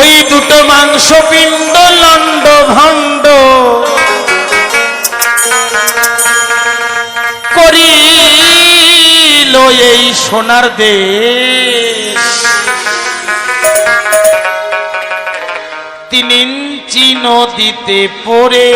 ওই দুটো মাংস পিণ্ড লন্ড ভণ্ড। করিল এই সোনার দেশ। তিন ইঞ্চি নদীতে পড়ে,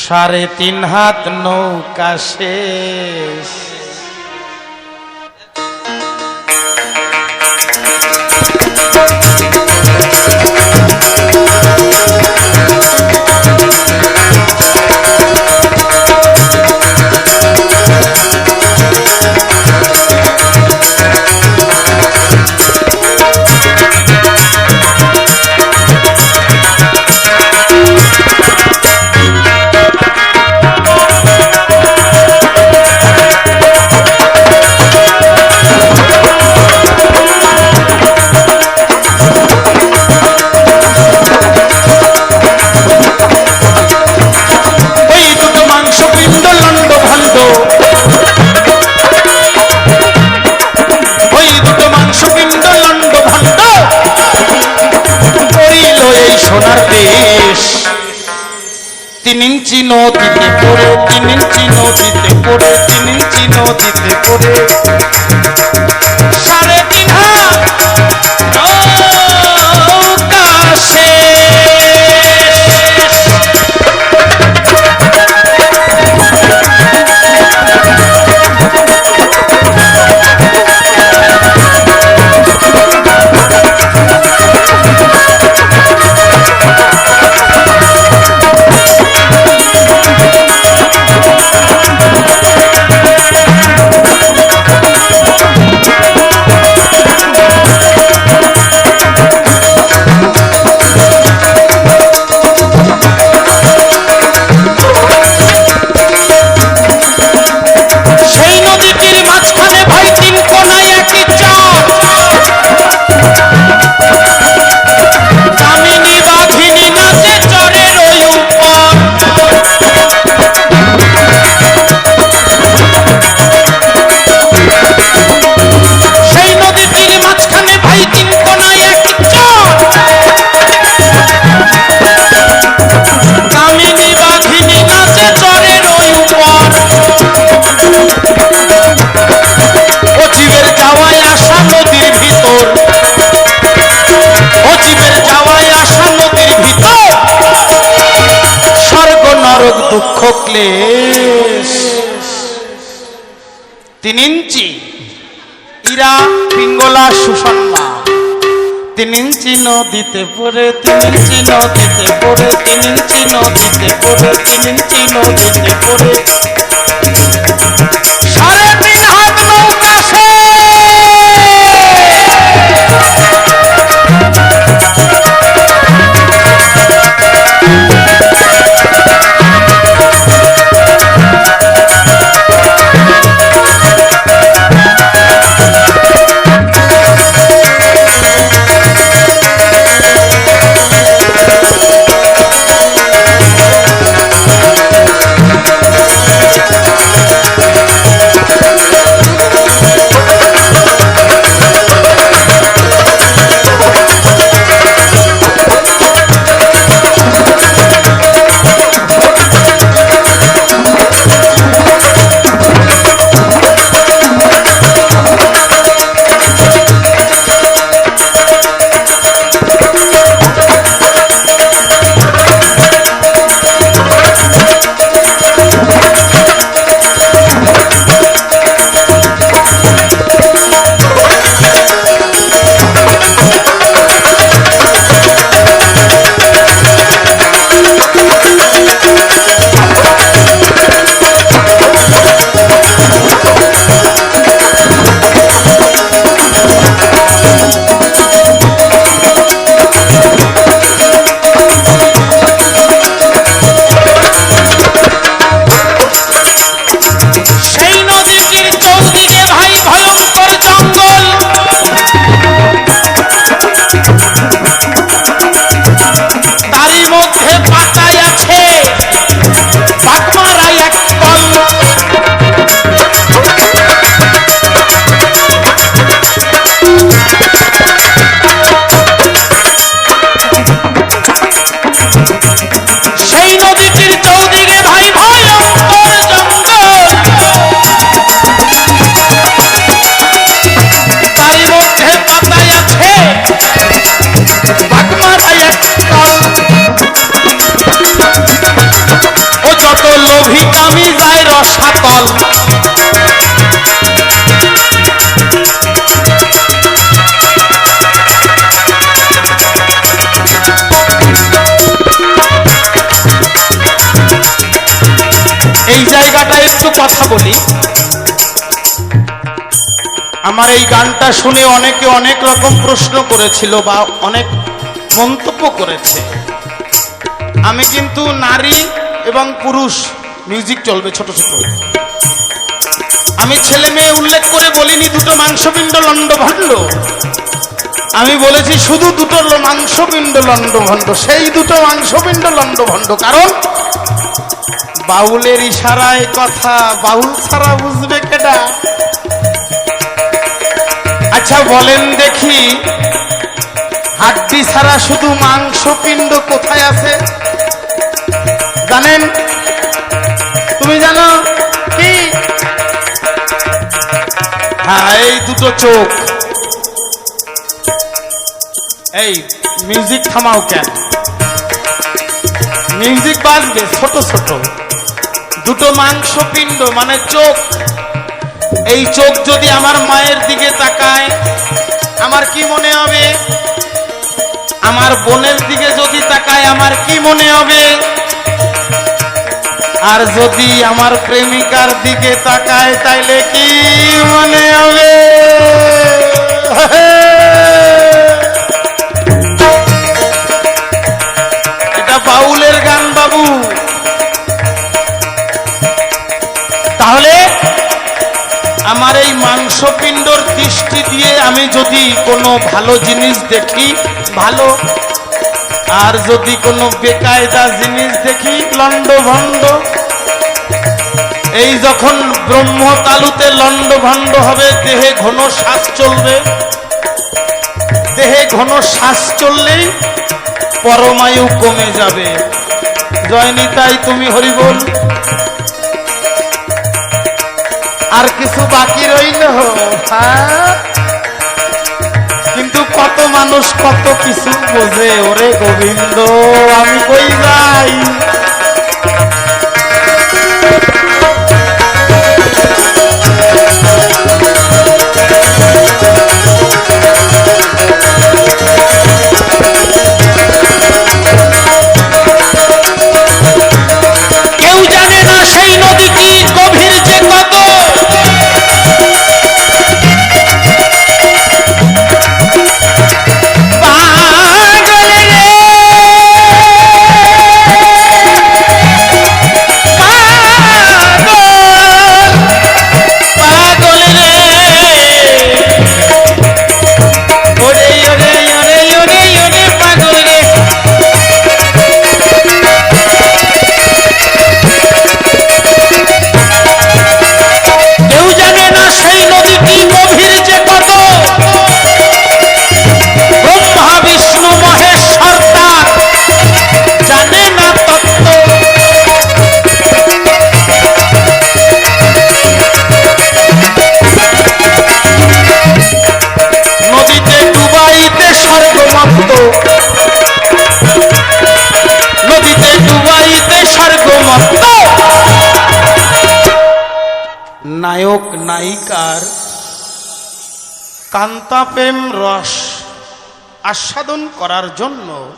সাড়ে তিন হাত নৌকা শেষ। নদীতে পড়ে তিন ইঞ্চি ইরা পিঙ্গলা সুষমা তিন ইঞ্চি নদীতে পরে তিন ইঞ্চি নদীতে পরে তিন ইঞ্চি নদীতে পরে তিন ইঞ্চি নদীতে পড়ে কথা বলি। আমার এই গানটা শুনে অনেকে অনেক রকম প্রশ্ন করেছিল বা অনেক মন্তব্য করেছে। আমি কিন্তু নারী এবং পুরুষ মিউজিক চলবে ছোট ছোট। আমি ছেলে মেয়ে উল্লেখ করে বলিনি দুটো মাংসপিণ্ড লণ্ডভণ্ড। আমি বলেছি শুধু দুটো মাংসপিণ্ড লণ্ডভণ্ড, সেই দুটো মাংসপিণ্ড লণ্ডভণ্ড। কারণ বাউলের ইশারায় কথা, বাউল ছাড়া বুঝবে কেডা? আচ্ছা বলেন দেখি, হাড্ডি ছাড়া শুধু মাংসপিণ্ড কোথায় আছে? জানেন? তুমি জানো কি? হ্যাঁ এই দুটো চোখ। এই, মিউজিক থামাও কেন? মিউজিক বাজবে, ছোট ছোট। দুটো মাংসপিণ্ড মানে চোখ। এই চোখ যদি আমার মায়ের দিকে তাকায়, আমার কি মনে হবে? আমার বোনের দিকে যদি তাকায়, আমার কি মনে হবে? আর যদি আমার প্রেমিকার দিকে তাকায়, তাইলে কি মনে হবে? এটা বাউলের গান বাবু। তাহলে আমার এই মাংসপিণ্ডর দৃষ্টি দিয়ে আমি যদি কোনো ভালো জিনিস দেখি, ভালো, আর যদি কোনো বেকায়দা জিনিস দেখি লন্ড ভণ্ড এই যখন ব্রহ্ম তালুতে লন্ড ভণ্ড হবে, দেহে ঘন শ্বাস চলবে। দেহে ঘন শ্বাস চললেই পরমায়ু কমে যাবে। জয়নিতাই তুমি হরিবল আর কিছু বাকি রইল কিন্তু কত মানুষ কত কিছু বোঝে, ওরে গোবিন্দ, আমি কই যাই? নায়িকার কান্তাপ্রেম রস আস্বাদন করার জন্য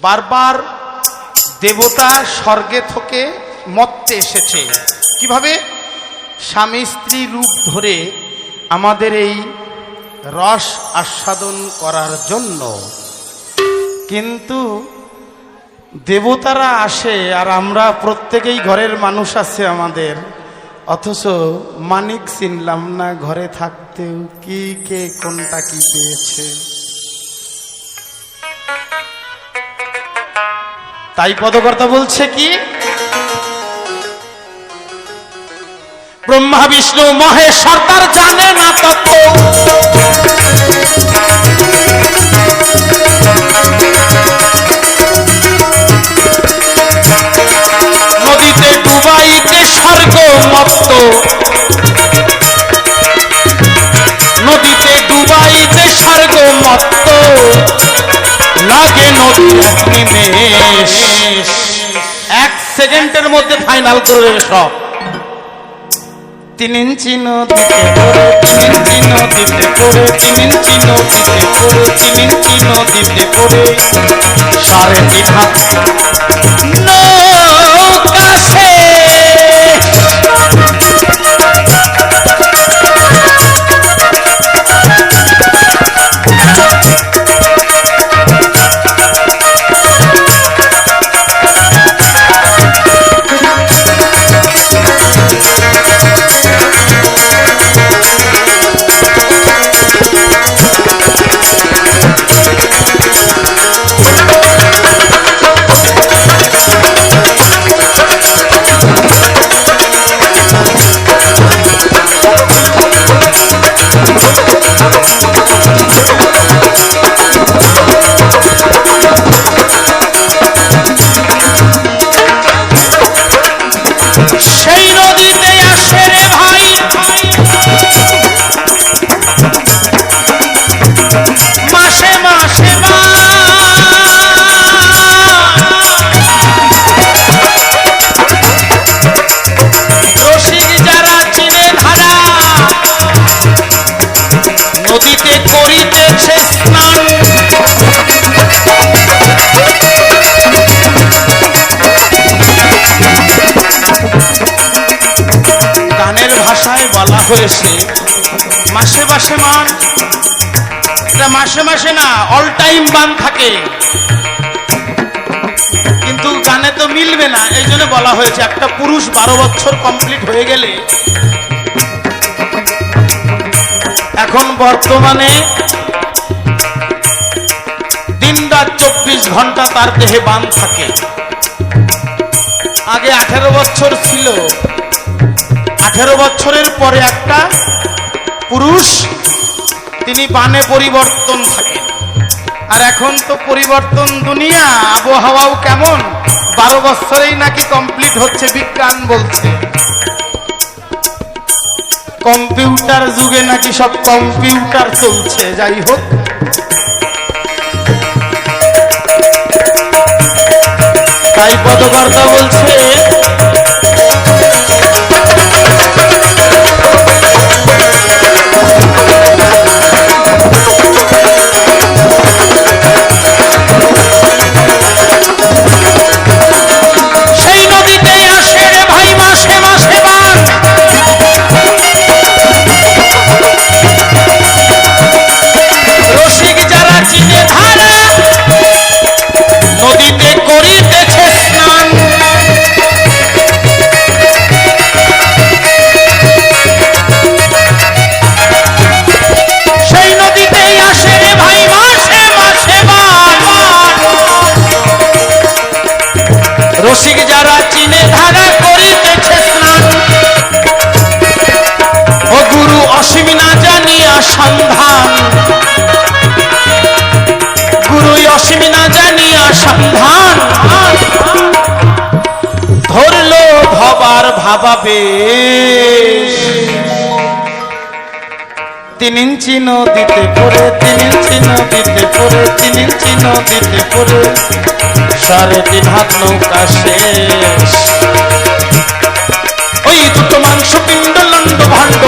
বারবার দেবতা স্বর্গে থেকে মত্তে এসেছে। কীভাবে? স্বামী স্ত্রী রূপ ধরে আমাদের এই রস আস্বাদন করার জন্য। কিন্তু দেবতারা আসে আর আমরা প্রত্যেকেই ঘরের মানুষ আছে আমাদের। অথচ মানিক চিনলাম না ঘরে থাকতেও কি কে কোনটা কি পেয়েছে। তাই পদকর্তা বলছে কি? ব্রহ্মা, বিষ্ণু, মহেশ তার জানে না তত্ত্ব এক এক সেকেন্ডের মধ্যে ফাইনাল করে দেবে সব। তিন ইঞ্চি নদীতে পড়ে তিন ইঞ্চি নদীতে পড়ে তিন ইঞ্চি নদীতে পড়ে তিন ইঞ্চি নদীতে পড়ে সাড়ে তিন হাত। করেছে মাসে মাসে মান, এটা মাসে মাসে না অল টাইম বান থাকে। কিন্তু গানে তো মিলবে না, এই জন্য বলা হয়েছে একটা পুরুষ বারো বছর কমপ্লিট হয়ে গেলে, এখন বর্তমানে দিন রাত চব্বিশ ঘণ্টা তার দেহে বান থাকে। আগে আঠেরো বছর ছিল আঠেরো বছরের পরে একটা পুরুষ তিনি বানে পরিবর্তন থাকেন। আর এখন তো পরিবর্তন দুনিয়া, আবহাওয়াও কেমন? বারো বছরেই নাকি কমপ্লিট হচ্ছে বিজ্ঞান বলছে। কম্পিউটার যুগে নাকি সব কম্পিউটার চলছে, যাই হোক। তাই পদবার্তা বলছে ভবার ভাবাবে। তিন ইঞ্চি নদীতে পড়ে তিন ইঞ্চি নদীতে পড়ে তিন ইঞ্চি নদীতে পড়ে সাড়ে তিন হাত নৌকা শেষ। ওই দুটো মাংস পিণ্ড লন্ড ভাণ্ড।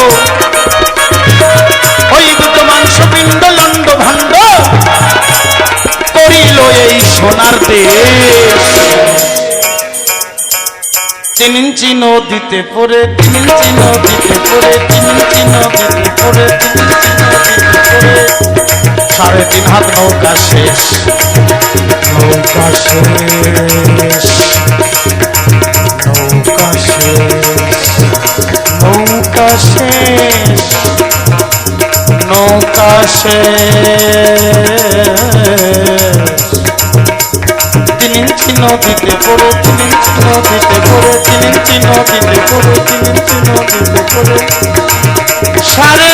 ওই দুটো মাংস পিণ্ড লন্ড ভাণ্ড। করিল এই সোনার দেশ। ইঞ্চি নদীতে তিন ইঞ্চি নদীতে তিন ইঞ্চি নদীতে তিন ইঞ্চি নদীতে পড়ে। সাড়ে তিন হাত নৌকা শেষ নৌকা শেষ নৌকা শেষ নৌকা শেষ নৌকা শেষ। নদীতে পড়ে নদীতে পড়ে নদীতে পড়ে নদীতে হাত